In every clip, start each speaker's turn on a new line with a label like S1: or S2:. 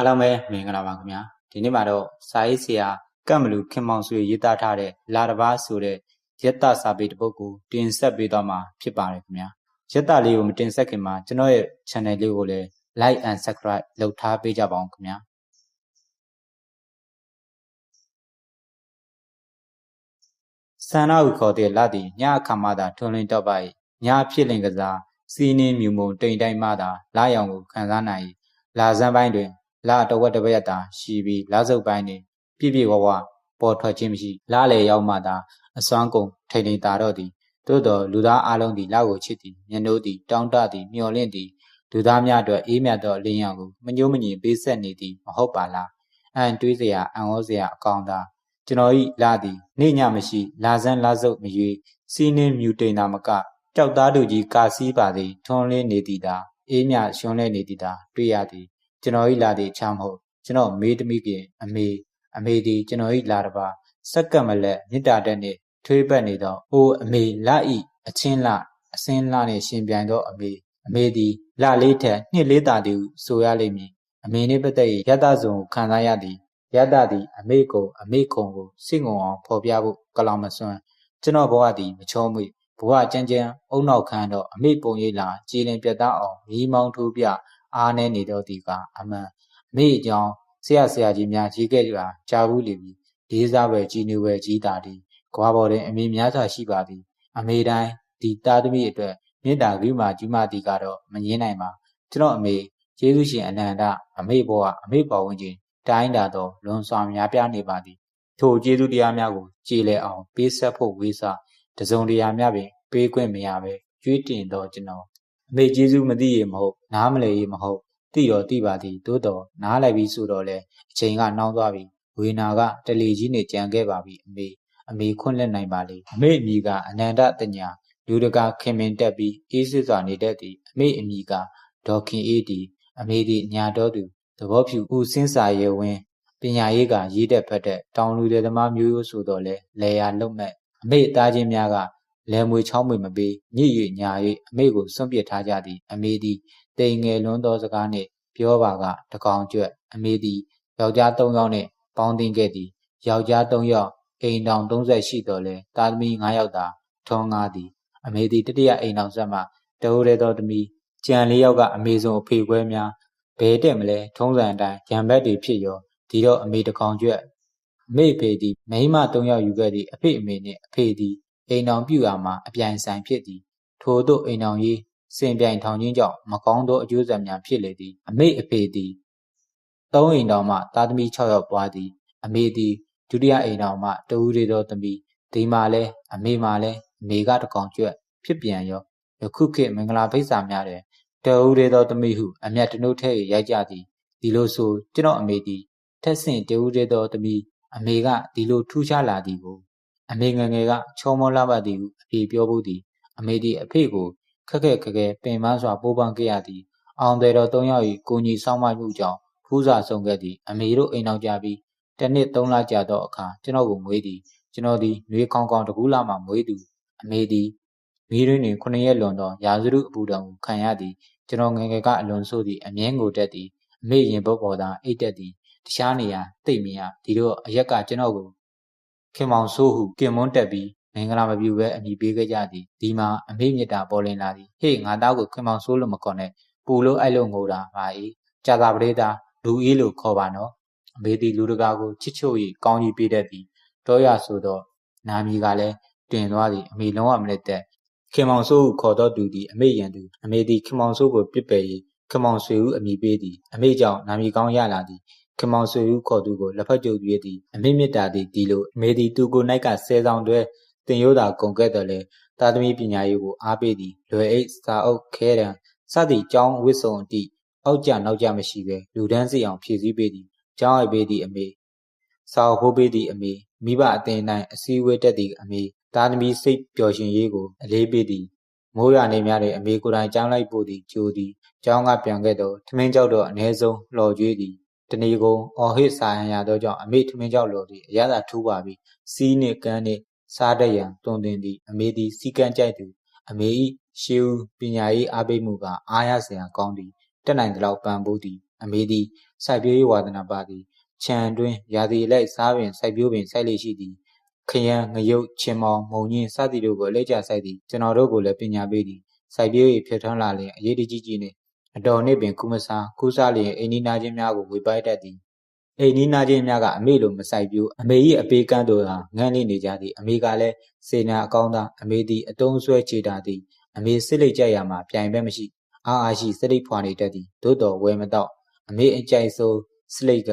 S1: အားလုံးပဲမင်္ဂလာပါခင်ဗျာဒီနေ့မှာတော့စာရေးဆရာကတ်မလူခင်မောင်ဆွေရေးသားထားတဲ့လာတပါးဆိုတဲ့ရက်တစာပေတစ်ပုဒ်ကိုတင်ဆက်ပေးသွားမှာဖြစ်ပါတယ်ခင်ဗျာရက်တလေးကိုမတင်ဆက်ခင်မှာကျွန်တော်ရဲ့ channel လေးကိုလည်း like and subscribe လုပ်ထားပေးကြပါအောင်ခင်ဗျာဆန္ဒဟုခေါ်တဲ့လသည်ညအခါမှသာထွန်းလင်းတော့ပါ၏ညဖြစ်လင်ကစားစီးနှင်းမြူမုံတိမ်တိုင်းမှသာလာရောင်ကိုခံစားနိုင်၏လာဇန်ပိုင်းတွင် လာတဝက်တပက်တာရှိပြီးလာစုပ်ပိုင်းတွင်ပြည့်ပြည့်ဝဝပေါ်ထွက်ခြင်းမရှိလာလေရောက်မှသာအစွမ်းကုန်ထိန်ထိန်တာတော့သည်သို့တော်လူသားအလုံးသည်လောက်ကိုချစ်သည်မျက်နှိုးသည်တောင်းတသည်မျော်လင့်သည်လူသားများအတွက်အေးမြတ်သောလင်းရောင်ကိုမညှိုးမငြင်ပေးဆက်နေသည်မဟုတ်ပါလားအန်တွေးစရာအံ့ဩစရာအကောင်းသာကျွန်တော်ဤလာသည်နေညမရှိလာစန်းလာစုပ်မရွေစီးနှင်းမြူတိန်သာမကကြောက်သားတို့ကြီးကာစီးပါသည်ထွန်းလင်းနေသည်သာအေးမြရှင်လဲနေသည်သာတွေ့ရသည် ကျွန်တော်ဤလာသည်ချမ်းမဟုတ်ကျွန်တော်မေးသမီးခင်အမေအမေသည်ကျွန်တော်ဤလာတပါစက္ကမလက်မေတ္တာတက်နှင့်ထွေးပတ်နေသောအိုးအမေလာဤအချင်းလအစင်းလနှင့်ရှင်ပြိုင်သောအမေအမေသည်လာလေးထက်နှစ်လေးတာသည်ဆိုရလိမ့်မည်အမေနှင့်ပတ်သက်ရတဇုံခံစားရသည်ရတသည်အမေကိုအမေကုံကိုစိတ်ငုံအောင်ဖော်ပြဖို့ကလောင်မစွန်းကျွန်တော်ဘဝသည်မချောမွေ့ဘဝကြမ်းကြမ်းအုံနောက်ခန်းတော့အမေပုံရိပ်လာကြည်လင်ပြတ်သားအောင်မီးမောင်းထိုးပြ အားနေနေတော့ဒီကအမှန်အမေအကြောင်းဆရာဆရာကြီးများကြီးခဲ့ကြကြာဘူးလေပြီလေးစားပဲကြီးနေပဲကြီးတာဒီကွာပေါ်တဲ့အမေများစွာရှိပါသည်အမေတိုင်းဒီသားသမီးအတွက်မေတ္တာဂိမာကြီးမတီကတော့မငင်းနိုင်ပါကျွန်တော်အမေကျေးဇူးရှင်အနန္တအမေဘဝအမေပေါ်ဝင်ခြင်းတိုင်းတာတော့လွန်စွာများပြားနေပါသည်ထိုကျေးဇူးတရားများကိုကြည်လဲအောင်ပေးဆက်ဖို့ဝေးစားတစုံတရာများပင်ပေးခွင့်မရပဲကြွေးတင်တော့ကျွန်တော် အမေကျေးဇူးမသိရမဟုတ်နားမလဲရမဟုတ်သိတော့သိပါသည်သို့တော်နားလိုက်ပြီးဆိုတော့လေအချိန်ကနှောင်းသွားပြီဝေနာကတလီကြီးနဲ့ကြံခဲ့ပါပြီအမေအမေခွင့်လက်နိုင်ပါလေအမေအမိကအနန္တတညာလူတကာခင်မင်တက်ပြီးအေးစစ်စွာနေတတ်သည်အမေအမိကဒေါခင်အေးတီအမေသည်ညာတော်သူသဘောဖြူဦးစင်းစာရဲဝင်းပညာရေးကရေးတဲ့ဖက်တဲ့တောင်လူတွေသမားမျိုးရိုးဆိုတော့လေလေယာလုံမဲ့အမေသားချင်းများက လဲမွေချောင်းမွေမပေးညစ်၍ညာ၍အမေကိုစွန့်ပစ်ထားကြသည်အမေသည်တိမ်ငယ်လွန်းသောစကားနှင့်ပြောပါကတကောင်ကျွတ်အမေသည်ယောက်ျား၃ယောက်နှင့်ပေါင်းတင်ခဲ့သည်ယောက်ျား၃ယောက်အိမ်တောင်30ရှိတော်လဲသားသမီး9ယောက်သာထွန်းငါးသည်အမေသည်တတိယအိမ်တောင်ဆက်မှတဟိုရဲသောသမီးကြံလေးယောက်ကအမေဆုံးအဖေခွဲများဘဲတဲ့မလဲထုံးစံအတိုင်းရံဘက်တွေဖြစ်ရောဒီတော့အမေတကောင်ကျွတ်အမေဖေသည်မိမ၃ယောက်ယူခဲ့သည့်အဖေအမေနှင့်အဖေသည် အိမ်တော်ပြုရာမှာအပြိုင်ဆိုင်ဖြစ်သည်ထို့သို့အိမ်တော်ကြီးစင်ပြိုင်ထောင်ခြင်းကြောင့်မကောင်းသောအကျိုးဆက်များဖြစ်လေသည်အမေအဖေသည်သုံးအိမ်တော်မှသားသမီး6ယောက်ပွားသည်အမေသည်ဒုတိယအိမ်တော်မှတဦးသေးသောသမီးဒီမှာလဲအမေမှာလဲအမေကတကောင်ကျွတ်ဖြစ်ပြန်ရောယခုခေတ်မင်္ဂလာဖိတ်စာများတယ်တဦးသေးသောသမီးဟုအမျက်တနှုတ်ထဲရိုက်ကြသည်ဒီလိုဆိုကျွန်တော်အမေသည်ထက်ဆင့်တဦးသေးသောသမီးအမေကဒီလိုထူးခြားလာသည်ကို အမေငယ်ငယ်ကချောမောလာပါသည်ဟုအဖေပြောဖို့သည်အမေသည်အဖေကိုခက်ခက်ခက်ခဲပင်ပန်းစွာပိုးပန်းခဲ့ရသည်အောင်တယ်တော်၃ယောက်၏ကိုကြီးစောင်းမမှုကြောင့်ဖူးစာဆုံးခဲ့သည်အမေတို့အိမ်အောင်ကြပြီးတနှစ်၃လကြာသောအခါကျွန်တော်ကိုမွေးသည်ကျွန်တော်သည်နှွေးကောင်းကောင်းတကူးလာမှမွေးသူအမေသည်မိရင်းတွင်ခုနှစ်ရက်လွန်သောရာဇရုအပူတော်ကိုခံရသည်ကျွန်တော်ငယ်ငယ်ကအလွန်ဆိုးသည်အမြဲငိုတတ်သည်အမေရင်ပုတ်ပေါ်သာအိတ်တက်သည်တခြားနေရာတိတ်မရဒီတော့အရက်ကကျွန်တော်ကို ခင်မောင်ဆိုးဟုကင်မွန်းတက်ပြီးမင်္ဂလာမပြုဘဲအမိပေးခဲ့ကြသည်ဒီမှာအမေမြတ်တာပေါ်လင်လာသည်ဟေ့ငါသားကိုခင်မောင်ဆိုးလို့မခေါ်နဲ့ပူလို့အဲ့လို့ငိုတာပါ၏ကြာသာပရိသလူအေးလို့ခေါ်ပါနော်အမေသည်လူတကာကိုချစ်ချို့၍ကောင်းကြီးပေးတတ်သည်တောရဆိုတော့နာမည်ကလည်းတင်သွားသည်အမေလုံးဝမလက်သက်ခင်မောင်ဆိုးဟုခေါ်တော့သူသည်အမေရန်သူအမေသည်ခင်မောင်ဆိုးကိုပြစ်ပယ်၍ခင်မောင်ဆွေဟုအမိပေးသည်အမေကြောင့်နာမည်ကောင်းရလာသည် ခင်မောင်ဆွေဟုခေါ်သူကိုလက်ဖက်ကြုပ်ရွေးသည်အမေမြတ်တာသည်ဒီလိုအမေသည်သူကို၌ကဆဲဆောင်တွဲတင်ရိုးတာကုန်ခဲ့တော်လဲသာသမီပညာရေးကိုအားပေးသည်လွယ်အိတ်စာအုပ်ခဲတံစသည့်ကျောင်းဝစ်စုံအတိအောက်ကြနောက်ကြမရှိပဲလူဒန်းစီအောင်ဖြည့်ဆည်းပေးသည်ကျောင်းအိပ်ပေးသည်အမေစာအုပ်ဖိုးပေးသည်အမေမိဘအတင်တိုင်းအစည်းအဝေးတက်သည်အမေသားသမီးစိတ်ပျော်ရွှင်ရေးကိုအလေးပေးသည်မိုးရွာနေများတဲ့အမေကိုယ်တိုင်ကြောင်းလိုက်ပို့သည်ကြိုသည်ကျောင်းကပြန်ခဲ့တော့ထမင်းကြောက်တော့အ ਨੇ ဆုံးလှော်ကြွေးသည် တဏီကုံအော်ဟစ်စာရန်ရသောကြောင့်အမေထမင်းကြောက်လော်သည်အရသာထူးပါပြီစီးနှင့်ကန်းနှင့်စားတရန်တွင်တင်သည် အမေသည်စီကန်းကြိုက်သူအမေ၏ရှေးဦးပညာရေးအားပေးမှုကအားရစရာကောင်းသည်တက်နိုင်သလောက်ပံ့ပိုးသည် အမေသည်စိုက်ပျိုးရေးဝါသနာပါသည်ခြံတွင်ရာသီလိုက်စားပင်စိုက်ပျိုးပင်စိုက်လေရှိသည်ခရမ်းငရုတ်ချင်မောင်မုံညင်းစသည်တို့ကိုအလက်ကျစိုက်သည်ကျွန်တော်တို့ကိုလည်းပညာပေးသည်စိုက်ပျိုးရေးဖြစ်ထွန်းလာလျင်အရေးတကြီးကြီးနှင့် အတော်နှင့်ပင်ကုမစားကူးစားလျင်အိမ်နီးနာချင်းများကိုဝေပိုက်တတ်သည်အိမ်နီးနာချင်းများကအမေလိုမဆိုင်ပြိုးအမေ၏အပေးကမ်းတို့ဟာငန်းလေးနေကြသည်အမေကလည်းစေနာအကောင်းသားအမေသည်အတုံးဆွဲချေတာသည်အမေစစ်လိတ်ကြရမှာပြိုင်ပဲမရှိအားအားရှိစစ်လိတ်ဖွာနေတတ်သည်သို့တော်ဝဲမတော့အမေအကြိုက်ဆုံးစလိတ်က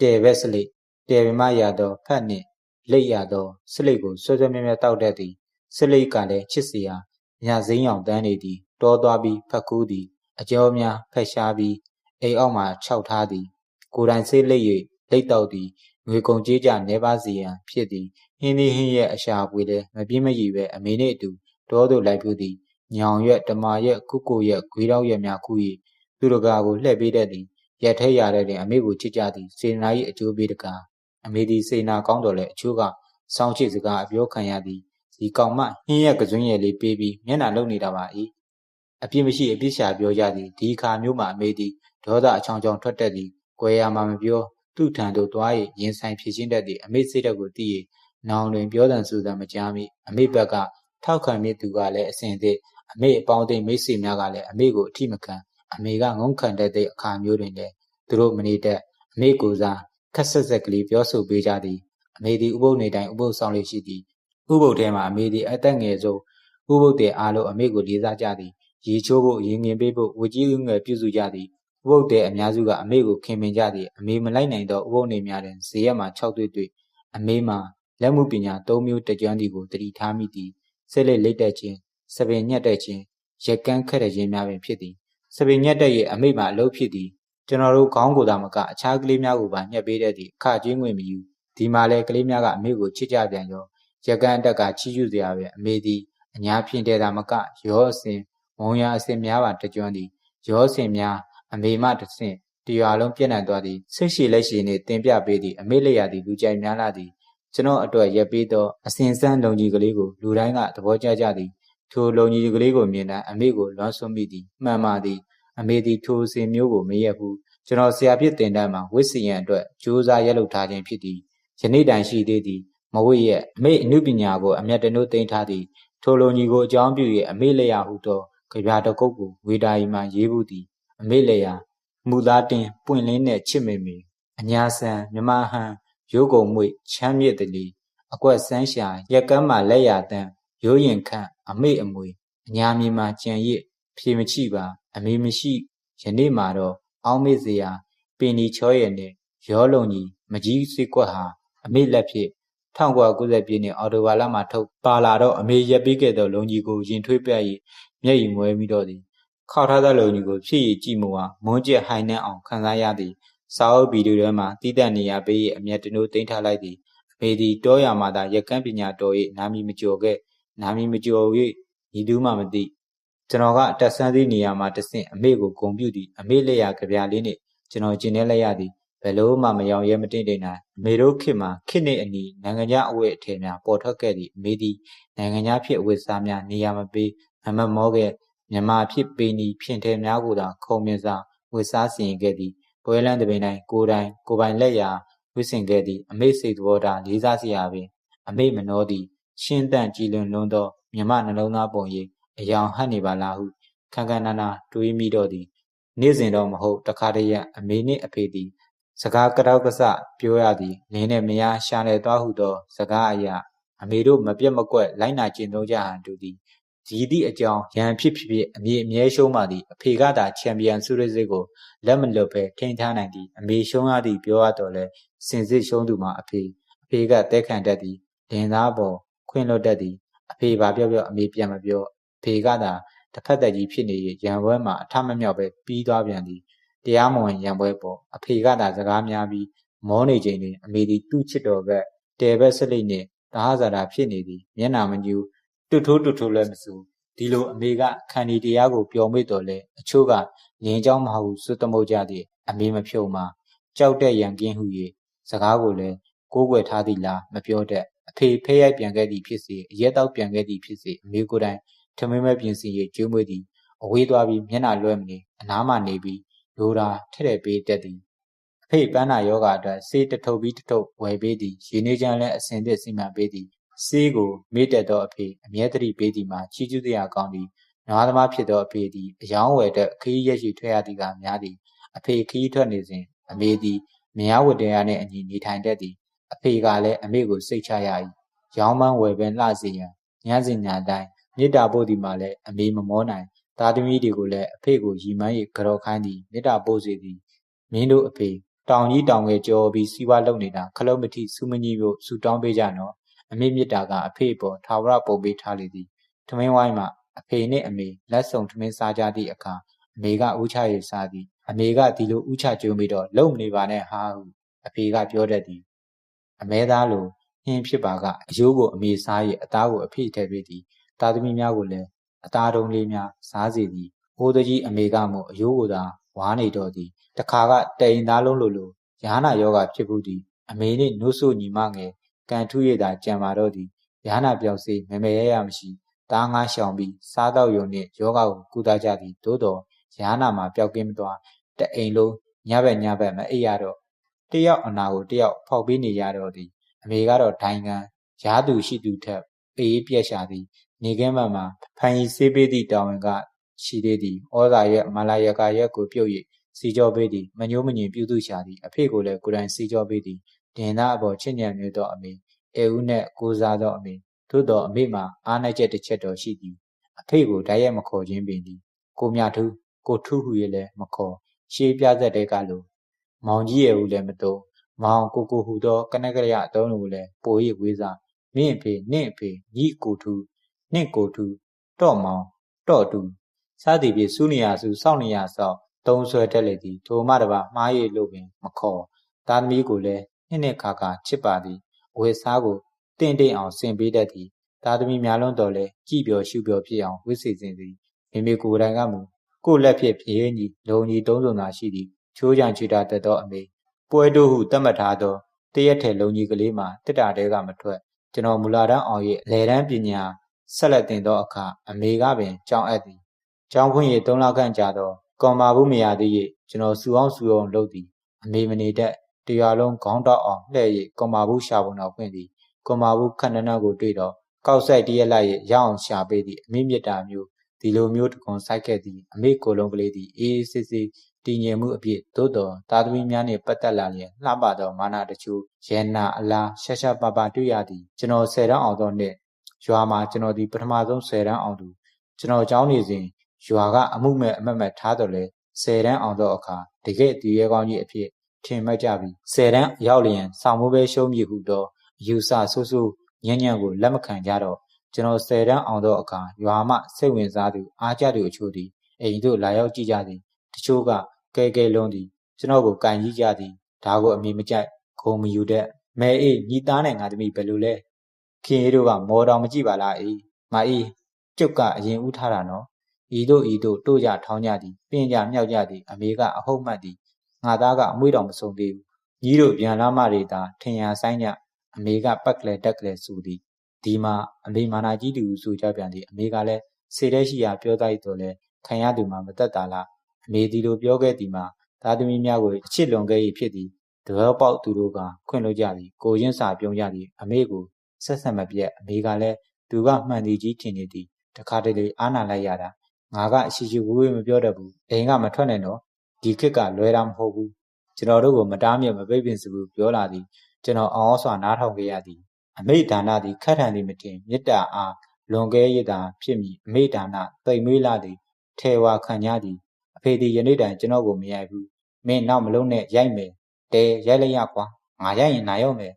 S1: တဲဘက်စလိတ်တဲဗမရသောဖတ်နှင့်လိတ်ရသောစလိတ်ကိုဆွဲဆွဲမြဲမြဲတောက်တတ်သည်စလိတ်ကလည်းချစ်စရာညစိမ်းအောင်တန်းနေသည်တောသွားပြီးဖက်ကူးသည် အကျော်များဖက်ရှားပြီးအိမ်အောက်မှခြောက်ထားသည် ကိုယ်တိုင်ဆေးလိတ်၍လိတ်တောက်သည်ငွေကုန်ကြေးကြနေပါစီရန်ဖြစ်သည်ဟင်းသည်ဟင်းရဲ့အရှာပွေလည်းမပြင်းမကြီးပဲအမေနှင့်အတူတောသို့လိုက်ဖူးသည်ညောင်ရက်တမာရက်ကုကိုရက်ဂွေးတောက်ရက်များခု၍သူတကာကိုလှည့်ပေးတတ်သည်ရက်ထဲရတဲ့တွင်အမေကိုချစ်ကြသည်စေနာ၏အကျိုးပေးတကားအမေသည်စေနာကောင်းတော်လဲအချို့ကစောင်းချစ်စကားအပြောခံရသည်ဒီကောင်မဟင်းရက်ကစွန်းရည်လေးပေးပြီးမျက်နှာလုံနေတာပါ၏ အပြစ်မရှိအပြစ်ရှာပြောကြသည်ဒီခါမျိုးမှာအမေသည်ဒေါသအချောင်ချောင်ထွက်တတ်သည်၊ကွယ်ရမှာမပြောသူ့ထံသို့သွား၍ရင်ဆိုင်ဖြေရှင်းတတ်သည်အမေစိတ်ဓာတ်ကိုသိ၍နောင်တွင်ပြောတန်ဆိုတန်မကြားမိအမေဘက်ကထောက်ခံမိသူကလည်းအစဉ်သည့်အမေအပေါင်းအသင်းမိတ်ဆွေများကလည်းအမေကိုအထိမခံအမေကငုံခံတတ်တဲ့အခါမျိုးတွင်လည်းသူတို့မနေတတ်အမေကိုစားခက်ဆက်ဆက်ကလေးပြောဆိုပေးကြသည်အမေသည်ဥပုပ်နေတိုင်းဥပုပ်ဆောင်လေးရှိသည်ဥပုပ်ထဲမှာအမေသည်အသက်ငယ်ဆုံးဥပုပ်တဲ့အားလုံးအမေကိုလေးစားကြသည် ရေချိုးဖို့ရေငင်ပေးဖို့ဝကြီးငယ်ပြုစုကြသည်ဥပုပ်တဲ့အများစုကအမေကိုခင်မင်ကြသည်အမေမလိုက်နိုင်သောဥပုပ်နေများတွင်ဇေယျမှာ၆တွေ့တွေ့အမေမှာလက်မှုပညာ၃မျိုးတကြွသည်ကိုတတိထားမိသည်ဆက်လက်လိတ်တက်ခြင်းစပင်ညက်တက်ခြင်းရက်ကန်းခက်တဲ့ခြင်းများပင်ဖြစ်သည်စပင်ညက်တက်ရဲ့အမိတ်မှာအလုပ်ဖြစ်သည်ကျွန်တော်တို့ခေါင်းကိုယ်သာမကအခြားကလေးများကိုပါညှက်ပေးတတ်သည့်အခကျွေးငွေမယူဒီမှာလဲကလေးများကအမေကိုချစ်ကြပြန်ရောရက်ကန်းအတက်ကချီးကျူးစရာပဲအမေသည်အညာဖြင့်တဲ့တာမကရောအစဉ် မုံရအစဉ်များပါတကြွသည်ရောအစဉ်များအမေမှတဆင့်တရွာလုံးပြန့်နှံ့သွားသည်ဆိတ်ရှည်လက်ရှည်နှင့်တင်ပြပေးသည်အမေလက်ရသည်လူကြိုက်များလာသည်ကျွန်တော်အတွက်ရက်ပေးသောအစဉ်စမ်းလုံကြီးကလေးကိုလူတိုင်းကသဘောကျကြသည်ထိုလုံကြီးကလေးကိုမြင်တိုင်းအမေကိုလွမ်းဆွမိသည်မှန်ပါသည်အမေသည်ထိုအစဉ်မျိုးကိုမရက်ဘူးကျွန်တော်ဆရာဖြစ်တင်တန်းမှာဝစ်စီရန်အတွက်ကြိုးစားရက်လုပ်ထားခြင်းဖြစ်သည်ယနေ့တိုင်ရှိသေးသည်မဝိရဲ့အမေအမှုပညာကိုအမျက်တနိုးသိမ်းထားသည်ထိုလုံကြီးကိုအကြောင်းပြု၍အမေလက်ရဟုသော ကြပြတကုတ်ကိုဝေတာရီမှရေးဘူးသည်အမေလက်ရမူသားတင်ပွင့်လင်းတဲ့ချစ်မေမေအညာဆန်မြမဟန်ရိုးကုံမွေချမ်းမြစ်တလီအကွက်ဆန်းရှာရက်ကမ်းမှာလက်ရတန်းရိုးရင်ခန့်အမေအမွေအညာမြေမှာကြံရစ်ဖြေမချိပါ အမေမရှိယနေ့မှာတော့အောင်းမေ့စရာပင်ဒီချောရဲ့နဲ့ရောလုံကြီးမကြီးစိတ်ကွက်ဟာအမေလက်ဖြစ်1990ပြည့်နှစ်အော်တိုဘာလမှာထုတ်ပါလာတော့အမေရက်ပြီးခဲ့သောလုံကြီးကိုရင်ထွေးပြ၍ မျက်ရည်မွဲမိတော့သည်ခောက်ထားသောလုံကြီးကိုဖြစ်ရည်ကြည့်မှုဟာမွန်းကျက်ဟိုင်နှံ့အောင်ခံစားရသည်စာအုပ်ဗီဒီယိုထဲမှာတီးတန့်နေရပေး၏အမျက်တနိုးတင်ထားလိုက်သည်အမေသည်တောရမှသာရက်ကန်းပညာတော်၏နာမည်မကျော်ခဲ့နာမည်မကျော်၍ညီသူမှမသိကျွန်တော်ကတက်ဆန်းသည့်နေရာမှာတဆင့်အမေကိုဂုံပြုသည်အမေလက်ရကြပြလေးနှင့်ကျွန်တော်ကျင်နေလိုက်ရသည်ဘယ်လို့မှမယောင်ရဲမတင့်တိန်နိုင်အမေတို့ခေတ်မှာခေတ်နှင့်အနီနိုင်ငံခြားအဝတ်အထည်များပေါ်ထွက်ခဲ့သည့်အမေသည်နိုင်ငံခြားဖြစ်အဝတ်စားများနေရာမပေး မမမောခဲ့မြန်မာဖြစ်ပေနီဖြင့်ထဲများကိုသာခုံမြင်စာဝတ်စားစီရင်ခဲ့သည်ပွဲလန်းတပင်တိုင်းကိုတိုင်ကိုပိုင်လက်ရာဝစ်ဆင်ခဲ့သည့်အမေစိတ်သဘောထားလေးစားစရာပင် အမေမနှောသည်ရှင်းတန့်ကြည်လွန်လွန်းသောမြမနှလုံးသားပုံရိပ်အယောင်ဟပ်နေပါလားဟုခန်းခန်းနာနာတွေးမိတော့သည်နေ့စဉ်တော့မဟုတ်တခါတည်းရအမေနှင့်အဖေသည် စကားကြောက်ကဆပြောရသည်လင်းနဲ့မယားရှာလေသွားဟုသော စကားအရာအမေတို့မပြတ်မကွက်လိုက်နာကျင့်သုံးကြဟန်တူသည် ဒီသည့်အကြောင်းရန်ဖြစ်ဖြစ်ဖြစ်အမေအမြဲရှုံးပါသည်အဖေကသာချန်ပီယံဆုရစ်ကိုလက်မလွတ်ဘဲထိန်းထားနိုင်သည်အမေရှုံးရသည်ပြောရတော့လဲစင်စစ်ရှုံးသူမှာအဖေအဖေကတဲခံတတ်သည်လင်သားပေါ်ခွင့်လွတ်တတ်သည်အဖေဘာပြောပြောအမေပြန်မပြောအဖေကသာတစ်ဖက်သက်ကြီးဖြစ်နေရံပွဲမှာအထမမြောက်ပဲပြီးသွားပြန်သည်တရားမဝင်ရံပွဲပေါ်အဖေကသာစကားများပြီးမောနေချိန်တွင်အမေသည်သူ့ချစ်တော်ဘက်တဲဘက်ဆက်လိမ့်နှင့်တဟဇာတာဖြစ်နေသည်မျက်နာမညူ တွထိုးတွထိုးလည်းမစိုးဒီလိုအမေကခန္ဒီတရားကိုပျော်မွေ့တော်လဲအချို့ကငြင်းကြောင်းမဟုတ်စွတ်သမုတ်ကြသည့်အမေမဖြုံမှာကြောက်တဲ့ရန်ကင်းဟု၍စကားကိုလည်းကိုးကွယ်ထားသည်လားမပြောတတ်အဖေဖဲရိုက်ပြန်ခဲ့သည်ဖြစ်စေအရက်တောက်ပြန်ခဲ့သည်ဖြစ်စေအမေကိုယ်တိုင်ထမင်းမဲ့ပြင်ဆင်၍ကျွေးမွေ့သည်အဝေးသွားပြီးမျက်နှာလွှဲမနေအနားမှနေပြီးလိုတာထဲ့တဲ့ပေးတတ်သည်အဖေပန်းနာယောဂအတွက်ဆေးတထုပ်ပြီးတထုပ်ဝယ်ပေးသည်ရေနေချမ်းလည်းအစင်သည့်စီမံပေးသည် ဆေးကိုမေ့တက်သောအဖေအမြဲတမ်းပေးသည်မှာချီးကျူးတရားကောင်းသည်နွားသမားဖြစ်သောအဖေသည်အယောင်းဝယ်တဲ့ခရီးရက်ရှိထွက်ရသည်ကများသည်အဖေခရီးထွက်နေစဉ်အမေသည်မယားဝတ္တရားနှင့်အညီနေထိုင်တတ်သည်အဖေကလည်းအမေကိုစိတ်ချရ၏ရောင်းပန်းဝယ်ပင်လှစေရန်ညစဉ်ညတိုင်းမေတ္တာပို့သည်မှာလည်းအမေမမောနိုင်သားသမီးတွေကိုလည်းအဖေကိုရီမန်း၍ကြော်ခိုင်းသည်မေတ္တာပို့စေသည်မင်းတို့အဖေတောင်ကြီးတောင်ငယ်ကြော်ပြီးစီးပွားလုပ်နေတာခလုံးမတိစူးမကြီးတို့ဆူတောင်းပေးကြနော် အမေမြစ်တာကအဖေပေါ်ထာဝရပုံပေးထားလေသည်ထမင်းဝိုင်းမှာအဖေနှင့်အမေလက်ဆောင်ထမင်းစားကြသည့်အခါအမေကဥချရေးစားသည်အမေကဒီလိုဥချကျုံပြီးတော့လုံနေပါနဲ့ဟာဟုအဖေကပြောတတ်သည်အမဲသားလိုဟင်းဖြစ်ပါကအယိုးကိုအမေစား၍အသားကိုအဖေထည့်ပေးသည်သားသမီးများကိုလည်းအသားတုံးလေးများစားစေသည်ဟိုးတကြီးအမေကမို့အယိုးကိုသာဝါနေတော့သည်တခါကတိန်သားလုံးလိုလိုရဟနာယောဂဖြစ်ဘူးသည်အမေနှင့်နှုတ်ဆုညီမငယ် ကန်ထုရတာကြံပါတော့သည်ရဟနာပြောက်စေမမေရရမရှိတားငါရှောင်ပြီးစားတော့ယုံနှင့်ယောဂကိုကုသကြသည်သို့တော်ရဟနာမှာပျောက်ကင်းမသွားတအိမ်လုံးညဘက်ညဘက်မအိပ်ရတော့တယောက်အနာကိုတယောက်ဖောက်ပေးနေရတော့သည်အမေကတော့ဒိုင်ကန်ရားသူရှိသူထက်အေးပြက်ရှာသည် နေကင်းဘက်မှာဖန်ရီဆေးပေးသည့်တာဝန်ကရှိသေးသည်ဩဇာရဲ့မလာယကာရဲ့ကိုပြုတ်၍စီကြောပေးသည်မညိုးမညင်ပြုသူရှာသည်အဖေကိုလည်းကိုယ်တိုင်စီကြောပေးသည် ဒင်သားအပေါ်ချစ်ညံ့နေသောအမေအဲဦးနှင့်ကိုစားသောအမေသို့တော်အမေမှာအားနှက်ချက်တစ်ချက်တော်ရှိသည်အဖေကိုဓာတ်ရိုက်မခေါ်ခြင်းပင်သည်ကိုမြထူးကိုထူးဟူ၍လည်းမခေါ်ရှေးပြသက်တဲ့ကလိုမောင်ကြီးရဲ့ဦးလည်းမတော်မောင်ကိုကိုဟူသောကနကရအတုံးလိုလည်းပို၍ဝေးစားမင်းအဖေနင့်အဖေညီကိုထူးနှင့်ကိုထူးတော့မောင်တော့တူစသည်ဖြင့်စူးနေရစုစောင့်နေရစောင့်သုံးဆွဲတက်လေသည်ထိုမှတပါမှားရလို့ပင်မခေါ်သားသမီးကိုလည်း နှစ်နှစ်ခါခါချစ်ပါသည်အဝတ်စားကိုတင့်တင့်အောင်ဆင်ပေးတတ်သည်သားသမီးများလုံးတော်လဲကြည်ပြောရှုပြောဖြစ်အောင်ဝစ်စေစဉ်သည်မိမိကိုယ်တိုင်ကမူကိုလက်ဖြင့်ပြေးညီလုံကြီးတုံးစုံသာရှိသည်ချိုးကြံချွေတာတက်သောအမေပွဲတို့ဟုတတ်မှတ်ထားသောတရက်ထဲလုံကြီးကလေးမှာတစ်တာတဲကမထွက်ကျွန်တော်မူလာတန်းအောင်၍လေတန်းပညာဆက်လက်တင်သောအခါအမေကပင်ကြောင်းအပ်သည်ကျောင်းဖွင့်ရ၃လခန့်ကြာသောကွန်မာဘူးမရသေး၍ကျွန်တော်စူအောင်စူအောင်လုပ်သည်အမေမနေတတ် တရွာလုံးခေါင်းတောက်အောင်လှဲ့၍ကွန်မာဘူးရှာပုံတော်ဖွင့်သည်ကွန်မာဘူးခန့်နှနှကိုတွေ့တော့ကောက်ဆိုင်တရက်လိုက်ရအောင်ရှာပေးသည်အမိမြတ်တာမျိုးဒီလိုမျိုးတကွန်ဆိုင်ခဲ့သည်အမိကိုလုံးကလေးသည်အေးအေးဆေးဆေးတည်ငြိမ်မှုအပြည့်သို့တော်သားသမီးများနှင့်ပတ်သက်လာလျင်လှပသောမာနတချို့ရဲနာအလားရှာရှာပါပါတွေ့ရသည်ကျွန်တော်ဆယ်တန်းအောင်သောနှစ်ရွာမှာကျွန်တော်ဒီပထမဆုံးဆယ်တန်းအောင်သူကျွန်တော်ကျောင်းနေစဉ်ရွာကအမှုမဲ့အမက်မက်ထားတော်လဲဆယ်တန်းအောင်သောအခါတကယ့်ဒီရဲကောင်းကြီးအဖြစ် ထင်မှတ်ကြပြီဆယ်တန်းရောက်လျင်ဆောင်မိုးပဲရှုံးပြီဟုသောအယူဆဆိုးဆိုးညံ့ညံ့ကိုလက်မခံကြတော့ကျွန်တော်ဆယ်တန်းအောင်သောအခါရွာမှစိတ်ဝင်စားသူအားကြသူအချို့သည်အိမ်သို့လာရောက်ကြည့်ကြသည်တချို့ကကဲကဲလုံးသည်ကျွန်တော်ကိုကန်ကြီးကြသည်ဒါကိုအမိမကြိုက်ခုံမယူတဲ့မဲအေးညီသားနဲ့ငါသမီးဘယ်လိုလဲခင်ရီတို့ကမော်တော်မကြည့်ပါလားအေးမအေးကျုပ်ကအရင်ဦးထားတာနော်ဤတို့ဤတို့တို့ကြထောင်းကြသည်ပင်ကြမြောက်ကြသည်အမေကအဟုတ်မှတ်သည် ငါသားကအမွေးတော်မဆုံးသေးဘူးညီတို့ပြန်လာမတွေသာထင်ရဆိုင်ကြအမေကပက်ကလေးတက်ကလေးဆိုသည်ဒီမှာအမေမာနာကြီးတူဆိုကြပြန်သည်အမေကလည်းစေတဲ့ရှိရာပြောသားတော်လဲခံရသူမှာမသက်တာလားအမေဒီလိုပြောခဲ့သည်မှာသားသမီးများကိုအချစ်လွန်ခဲ့၏ဖြစ်သည်တဘောပေါက်သူတို့ကခွင့်လို့ကြသည်ကိုရင်းစာပြုံးကြသည်အမေကိုဆက်ဆက်မပြတ်အမေကလည်းသူကမှန်သည်ကြီးထင်နေသည်တခါတလေအာနာလိုက်ရတာငါကအရှိရှိဝေးဝေးမပြောတတ်ဘူးအိမ်ကမထွက်နဲ့တော့ ဒီခေတ်ကလွဲတာမဟုတ်ဘူးကျွန်တော်တို့ကိုမတားမြစ်မပိတ်ပင်စဘူးပြောလာသည်ကျွန်တော်အောင်းစွာနားထောင်ခဲ့ရသည်အမိဒါနသည်ခတ်ထန်သည်မတင်မေတ္တာအားလွန်ကဲရတာဖြစ်မည်အမိဒါနတိမ်မွေးလာသည်ထေဝါခံကြသည်အဖေဒီယနေ့တိုင်ကျွန်တော်ကိုမရိုက်ဘူးမင်းနောက်မလုံးနဲ့ရိုက်မယ်တဲရိုက်လိုက်ရကွာငါရိုက်ရင်နာရောက်မယ်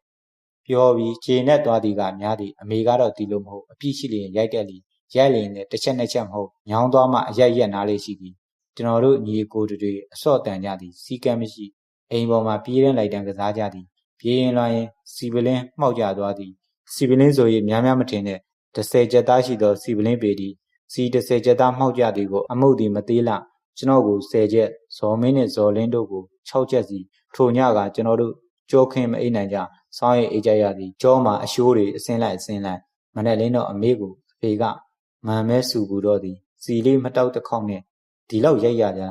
S1: ပြောပြီးခြေနဲ့သွားသည်ကများသည်အမေကတော့ဒီလိုမဟုတ်အပြစ်ရှိလျင်ရိုက်တယ်လီရိုက်လျင်လည်းတစ်ချက်နှစ်ချက်မဟုတ်ညောင်းသွားမှအရိုက်ရက်နားလေးရှိသည် ကျွန်တော်တို့ညီကိုတွေအစော့တန်ကြသည်စီကံမရှိအိမ်ပေါ်မှာပြေးရင်လိုက်တန်းကစားကြသည်ပြေးရင်လွှာရင်စီပလင်းမှောက်ကြသွားသည်စီပလင်းဆိုရင်များများမထင်နဲ့30ကျက်သားရှိသောစီပလင်းပေသည်စီ30ကျက်သားမှောက်ကြသည်ကိုအမှုသည်မသေးလကျွန်တော်ကို10ကျက်ဇော်မင်းနဲ့ဇော်လင်းတို့ကို6ကျက်စီထိုညကကျွန်တော်တို့ကြောခင်းမအိမ်နိုင်ကြစောင်းရိပ်အေးကြရသည်ကြောမှာအရှိုးတွေအစင်းလိုက်အစင်းလိုက်မနဲ့လင်းတော့အမေကိုအဖေကမန်မဲစုဘူးတော့သည်စီလေးမတောက်တစ်ခေါက်နဲ့ ဒီလောက်ရိုက်ရကြ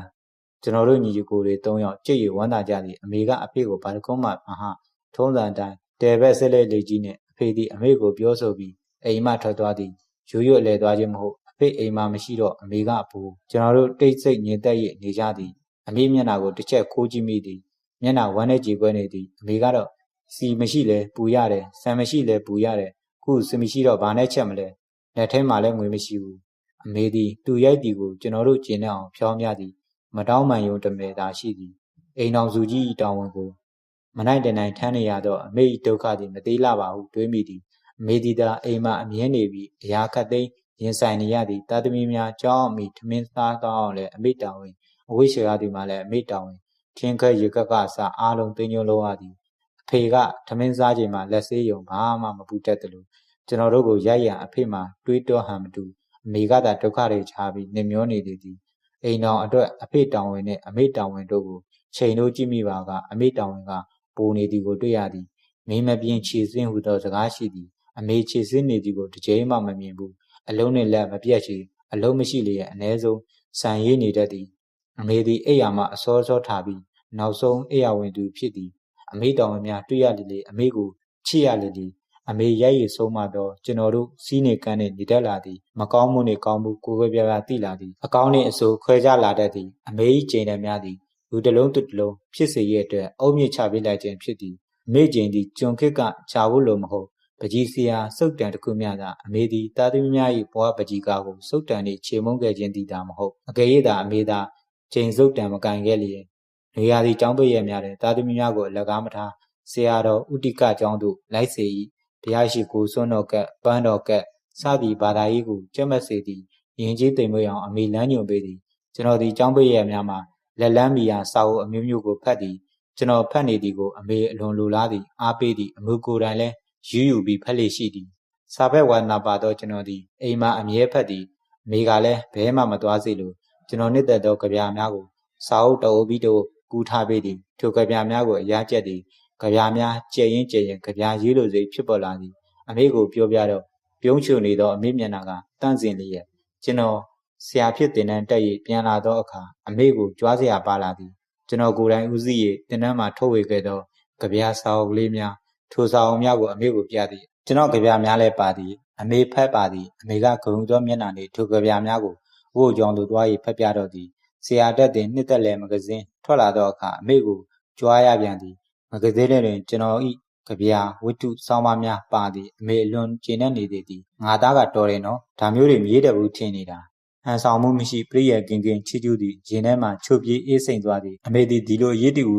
S1: ကျွန်တော်တို့ညီကိုတွေ၃ယောက်ကြိတ်ရဝမ်းသာကြသည်အမေကအဖေကိုဘာတကုံးမှမဟာထုံးစံတိုင်းတဲဘက်ဆက်လက်လေးကြီးနဲ့အဖေသည်အမေကိုပြောဆိုပြီးအိမ်မှထွက်သွားသည်ရိုးရိုးလဲသွားခြင်းမဟုတ်အဖေအိမ်မှမရှိတော့အမေကအဖိုးကျွန်တော်တို့တိတ်ဆိတ်ညင်သက်ရနေကြသည်အမေမျက်နှာကိုတစ်ချက်ခိုးကြည့်မိသည်မျက်နှာဝမ်းနဲ့ကြေကွဲနေသည်အမေကတော့စီမရှိလဲပူရတယ်ဆံမရှိလဲပူရတယ်ခုစမရှိတော့ဘာနဲ့ချက်မလဲလက်ထဲမှာလည်းငွေမရှိဘူး အမေသည်သူရိုက်တီကိုကျွန်တော်တို့ကျင်းနေအောင်ဖြောင်းပြသည်မတောင်းမှန်ယုံတမဲသာရှိသည်အိမ်တော်စုကြီးတောင်းဝန်ကိုမနိုင်တနိုင်ထမ်းနေရသောအမေ၏ဒုက္ခသည်မသေးလာပါဟုတွေးမိသည်အမေသည်သာအိမ်မှာအမြဲနေပြီးအရာခတ်သိမ်းရင်ဆိုင်နေရသည်တာသမီများကြောင်းမိထမင်းစားတော့အောင်လည်းအမေတောင်းဝင်အဝိရှေရသည်မှာလည်းအမေတောင်းဝင်ထင်းခဲရေကက်ကစားအားလုံးသိညွှန်းလို့ရသည်အဖေကထမင်းစားချိန်မှာလက်ဆေးယုံဘာမှမပူတတ်တယ်လို့ကျွန်တော်တို့ကိုရိုက်ရန်အဖေမှတွေးတောဟန်မတူ အမေကသာဒုက္ခတွေချပြီးနှမျောနေသည်သည်အိမ်တော်အတွက်အဖေတောင်းဝင်နဲ့အမေတောင်းဝင်တို့ကိုချိန်တို့ကြည့်မိပါကအမေတောင်းဝင်ကပိုနေသည်ကိုတွေ့ရသည်မင်းမပြင်းခြေစင်းဟူသောစကားရှိသည်အမေခြေစင်းနေသည်ကိုတစ်ကြိမ်မှမမြင်ဘူးအလုံးနဲ့လက်မပြတ်ချေအလုံးမရှိလျက်အ ਨੇ ဆုံးဆန်ရည်နေတတ်သည်အမေသည်အိယာမှအစောစောထားပြီးနောက်ဆုံးအိယာဝင်သူဖြစ်သည်အမေတောင်းဝင်များတွေ့ရလေလေအမေကိုချစ်ရလေလေ အမေရိုက်ရည်ဆုံးမတော့ကျွန်တော်တို့စီးနေကန်းနဲ့နေတတ်လာသည်မကောင်းမှုနေကောင်းမှုကိုယ်ပဲပြပြသိလာသည်အကောင်းနှင့်အဆိုးခွဲခြားလာတတ်သည်အမေကြီးကျိန်တယ်များသည်လူတစ်လုံးတစ်လုံးဖြစ်စေရဲ့အတွက်အုံမြင့်ချပေးလိုက်ခြင်းဖြစ်သည်အမေကျိန်သည်ကျွန်ခစ်ကချာဖို့လိုမဟုတ်ပကြီးစရာစုတ်တန်တစ်ခုမျှသာအမေသည်တာသမီးများ၏ဘဝပကြီးကားကိုစုတ်တန်နှင့်ခြေမုံခဲ့ခြင်းသည်သာမဟုတ်အကယ်၍သာအမေသာကျိန်စုတ်တန်မကင်ခဲ့လျင်နေရာသည်ចောင်းပိတ်ရများတယ်တာသမီးများကိုအလကားမထားဆရာတော်ဥတိကကျောင်းသို့လိုက်စေ၏ ဘုရားရှိခိုးစွန်းတော်ကပ်ပန်းတော်ကပ်စသည်ဘာသာရေးကိုကြက်မက်စေသည်ယဉ်ကျေးသိမ်မွေ့အောင်အမိလန်းညွန်ပေးသည်ကျွန်တော်ဒီចောင်းပိတ်ရများမှာလက်လန်းမီယာစာအုပ်အမျိုးမျိုးကိုဖတ်သည်ကျွန်တော်ဖတ်နေသည်ကိုအမေအလွန်လိုလားသည်အားပေးသည်အမှုကိုယ်တိုင်လည်းယူယူပြီးဖတ်လေရှိသည်စာဘက်ဝါနာပါတော့ကျွန်တော်သည်အိမ်မှာအမြဲဖတ်သည်အမေကလည်းဘဲမှမသွားစေလိုကျွန်တော်နှစ်သက်သောကြပြားများကိုစာအုပ်တအုပ်ပြီးတအုပ်ကူးထားပေးသည်ထိုကြပြားများကိုအရာကျက်သည် ကြပြားများကြဲရင်ကြဲရင်ကြပြားရေးလိုစိဖြစ်ပေါ်လာသည်အမေကိုပြောပြတော့ပြုံးချုံနေသောအမေမျက်နှာကတန့်စင်လျက်ကျွန်တော်ဆရာဖြစ်တင်တန်းတက်၍ပြန်လာသောအခါအမေကိုကြွားစရာပါလာသည်ကျွန်တော်ကိုယ်တိုင်ဦးစီး၍တင်တန်းမှာထုတ်ဝေခဲ့သောကြပြားစာအုပ်လေးများထိုစာအုပ်များကိုအမေကိုပြသည်ကျွန်တော်ကြပြားများလည်းပါသည်အမေဖက်ပါသည်အမေကဂုံသောမျက်နှာနှင့်ထိုကြပြားများကိုဝို့ကြောင်သို့သွား၍ဖက်ပြတော့သည်ဆရာတက်တင်နှစ်သက်လဲမဂဇင်းထွက်လာသောအခါအမေကိုကြွားရပြန်သည် မဂဇင်းတွင်ကျွန်တော်၏ကြပြာဝတ္ထုစောင်းပါများပါသည်အမေအလွန်ကျေနပ်နေသည်သည်ငါသားကတော်တယ်နော်ဒါမျိုးတွေမရေးတတ်ဘူးထင်နေတာဟန်ဆောင်မှုမရှိပြည့်ရကင်ကင်ချီကျူးသည်ရင်ထဲမှာချုပ်ပြေးအေးစိမ်သွားသည်အမေသည်ဒီလိုရည်တည်ဟု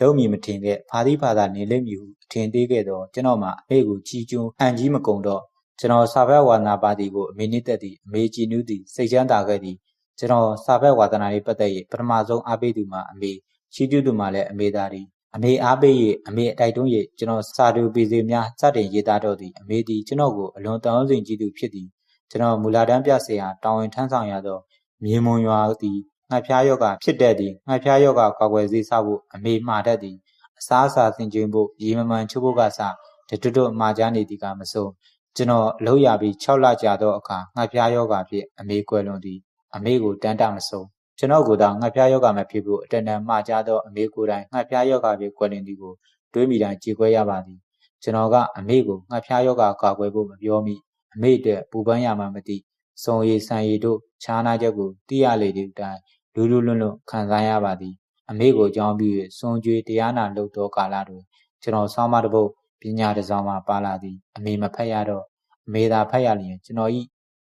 S1: လုံးမီမထင်ခဲ့ဖာသီးဖာသာနေလိမ့်မည်ဟုအထင်သေးခဲ့တော့ကျွန်တော်မှအမေကိုချီကျူးအန်ကြီးမကုံတော့ကျွန်တော်စာဘက်ဝါနာပါတီကိုအမေနစ်သက်သည်အမေကြည်နူးသည်စိတ်ချမ်းသာခဲ့သည်ကျွန်တော်စာဘက်ဝါသနာရေးပတ်သက်၍ပထမဆုံးအားပေးသူမှာအမေချီးကျူးသူမှာလည်းအမေသားသည် အမေအားပေး၍အမေအတိုက်တွန်း၍ကျွန်တော်စာတူပေစေများစတင်ရေးသားတော့သည်အမေသည်ကျွန်တော်ကိုအလွန်တောင်းစဉ်ကြည့်သူဖြစ်သည်ကျွန်တော်မူလာတန်းပြဆရာတာဝန်ထမ်းဆောင်ရသောမြေမွန်ရွာသည်ငှက်ဖျားယောဂဖြစ်တတ်သည်ငှက်ဖျားယောဂကာကွယ်ဆေးစားဖို့အမေမှားတတ်သည်အစားအစာဆင်ခြင်ဖို့ရေမမှန်ချိုးဖို့ကစတတွတ်တွတ်မှာကြားနေသည်ကမစိုးကျွန်တော်အလုပ်ရပြီး6လကြာသောအခါငှက်ဖျားယောဂဖြင့်အမေကွယ်လွန်သည်အမေကိုတန်တမဆုံး ကျွန်တော်ကသာငှက်ဖျားယောဂမဖြစ်ဖို့အတန်တန်မှာကြားသောအမေကိုယ်တိုင်ငှက်ဖျားယောဂဖြင့်ကွယ်လွန်သည်ကိုတွေးမိတိုင်းကြေကွဲရပါသည်ကျွန်တော်ကအမေကိုငှက်ဖျားယောဂကာကွယ်ဖို့မပြောမိအမေအတွက်ပူပန်းရမှမသိစုံရည်ဆန်ရည်တို့ခြားနာချက်ကိုသိရလေသည့်တိုင်လူလူလွန်းလွန်းခံစားရပါသည်အမေကိုကြောင်းပြီးစွန်ကြွေတရားနာလုပ်သောကာလတွင်ကျွန်တော်ဆောင်းမတပုတ်ပညာတစ်စောင်မှပါလာသည်အမေမဖက်ရတော့အမေသာဖက်ရလျင်ကျွန်တော်ဤ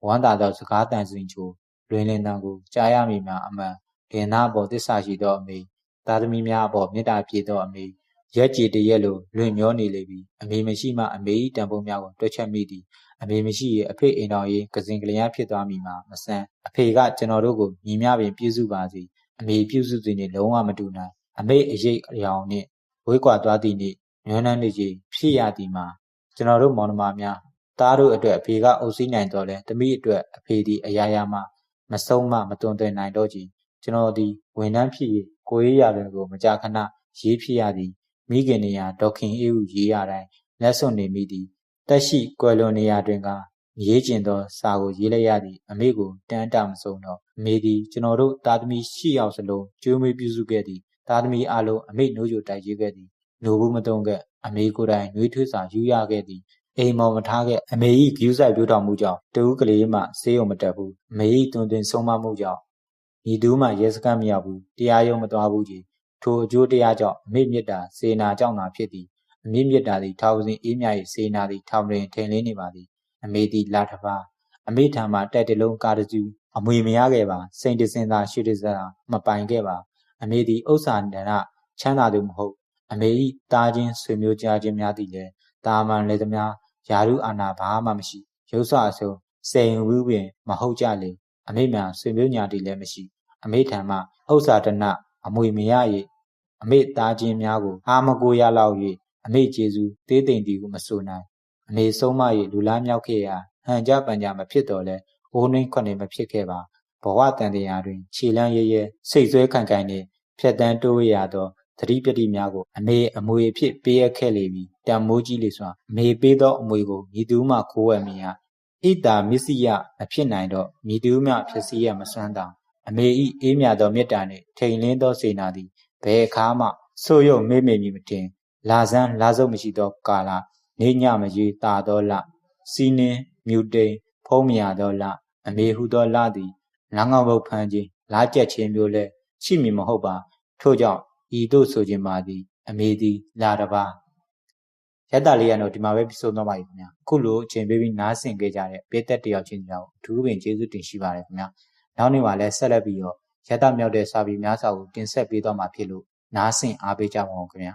S1: ဝမ်းသာသောစကားတန်စင်ချို လွင်လင်တန်ကိုကြားရမိမှာအမှန်လင်နာပေါ်သစ္စာရှိသောအမေသားသမီးများအပေါ်မေတ္တာပြေသောအမေရက်ကြည်တရက်လိုလွင်မျောနေလေပြီအမေမရှိမှအမေဤတန်ဖိုးများကိုတွက်ချက်မိသည်အမေမရှိရင်အဖေအိမ်တော်ရေးကစင်ကလျားဖြစ်သွားမိမှာမဆန်းအဖေကကျွန်တော်တို့ကိုညီမြပင်ပြည့်စုပါစေအမေပြုစုသူနေလုံးဝမတူနိုင်အမေအရေးအယောင်နှင့်ဝေးကွာသွားသည့်နေ့ညွန်းနှန်းနေကြီးဖြစ်ရသည်မှာကျွန်တော်တို့မောင်နှမများသားတို့အတွက်အဖေကအုပ်စီးနိုင်တော့လဲတမိအတွက်အဖေဒီအရာရာမှ မဆုံးမမတွန်သွင်းနိုင်တော့ကြည်ကျွန်တော်ဒီဝန်ထမ်းဖြစ်၍ကိုရေးရတယ်ကိုမကြာခဏရေးဖြစ်ရသည်မိခင်နေရာဒေါခင်အေးဟုရေးရတိုင်းလက်စွန့်နေမိသည်တက်ရှိကွယ်လွန်နေရာတွင်ကရေးကျင်သောစာကိုရေးလိုက်ရသည် အမေကိုတန်းတမဆုံးတော့အမေသည်ကျွန်တော်တို့သားသမီး၈ယောက်စလုံးကျွေးမွေးပြုစုခဲ့သည်သားသမီးအလုံးအမိနိုးကြိုတိုက်ရေးခဲ့သည်နိုဘူးမတုံခဲ့အမေကိုယ်တိုင်နှွေးထွေးစာယူရခဲ့သည် အိမ်မော်မထားခဲ့အမေ၏ဂယူးဆိုင်ပြိုးတော်မူကြောင့်တဦးကလေးမှဆေးရုံမတက်ဘူးအမေ၏တွင်တွင်ဆုံးမမှုကြောင့်ဤသူမှရဲစခန်းမရောက်ဘူးတရားရုံးမသွားဘူးကြီးထိုအကျိုးတရားကြောင့်အမေမြတ်တာစေနာကြောင့်သာဖြစ်သည်အမေမြတ်တာသည်ထာဝစဉ်အေးမြ၏စေနာသည်ထာဝရင်ထိန်လင်းနေပါသည်အမေသည်လာတစ်ပါးအမေထံမှတက်တလုံးကားတစုအမွေမရခဲ့ပါစိန်တစင်သာရှိတစသာမပိုင်ခဲ့ပါအမေသည်ဥစ္စာဒဏချမ်းသာသူမဟုတ် အမေ၏တားခြင်းဆွေမျိုးကြားခြင်းများသည်လည်းတာမန်လည်းသမျှ ယာရုအာနာဘာမှမရှိရုပ်ဆအစုံစိန်ဝူးပင်မဟုတ်ကြလေအမေမှဆွေမျိုးညာတီလည်းမရှိ အမေထံမှဥစ္စာဒဏအမွေမရ၏အမေတားခြင်းများကို အာမကိုရလောက်၍အမေကျေစုသေးသိမ့်သည်ဟုမဆိုနိုင်အမေဆုံးမ၏လူလားမြောက်ခဲ့ရာဟန်ကြပန်ကြမဖြစ်တော်လဲအိုးနှင်းခွနေမဖြစ်ခဲ့ပါဘဝတန်တရားတွင်ခြေလန်းရဲရဲစိတ်ဆွဲခံခိုင်နှင့်ဖြတ်တန်းတိုးရသောသတိပတိများကိုအမေအမွေအဖြစ်ပေးအပ်ခဲ့လေပြီ တံမိုးကြီးလေစွာအမေပေးသောအမွေကိုမြည်သူမှခိုးဝယ်မည်ဟာဣတာမစ္စယမဖြစ်နိုင်တော့မြည်သူမှဖြစ်စီရမစွမ်းတောင်အမေဤအေးမြသောမေတ္တာနှင့်ထိန်လင်းသောစေနာသည်ဘယ်အခါမှဆိုးရုံမေ့မေ့မည်မတင်လာစမ်းလာစုပ်မရှိသောကာလနေညမကြီးတာသောလစီးနှင်းမြူတိန်ဖုံးမြသောလအမေဟုသောလသည်လမ်းကောင်းဘုတ်ဖန်းခြင်းလားကြက်ခြင်းမျိုးလဲရှိမည်မဟုတ်ပါထို့ကြောင့်ဤသို့ဆိုခြင်းပါသည် အမေသည်လာတပါ ရက်တာလေးကတော့ဒီမှာပဲပြဆုံးသွားပါပြီခင်ဗျာအခုလိုအချိန်ပေးပြီးနားဆင်ခဲ့ကြတဲ့ပေးသက်တယောက်ချင်းကြောင့်အထူးပင်ကျေးဇူးတင်ရှိပါတယ်ခင်ဗျာနောက်နေ့မှာလည်းဆက်လက်ပြီးတော့ရက်တာမြောက်တဲ့စာပေများစာကိုတင်ဆက်ပေးသွားမှာဖြစ်လို့နားဆင်အားပေးကြပါဦးခင်ဗျာ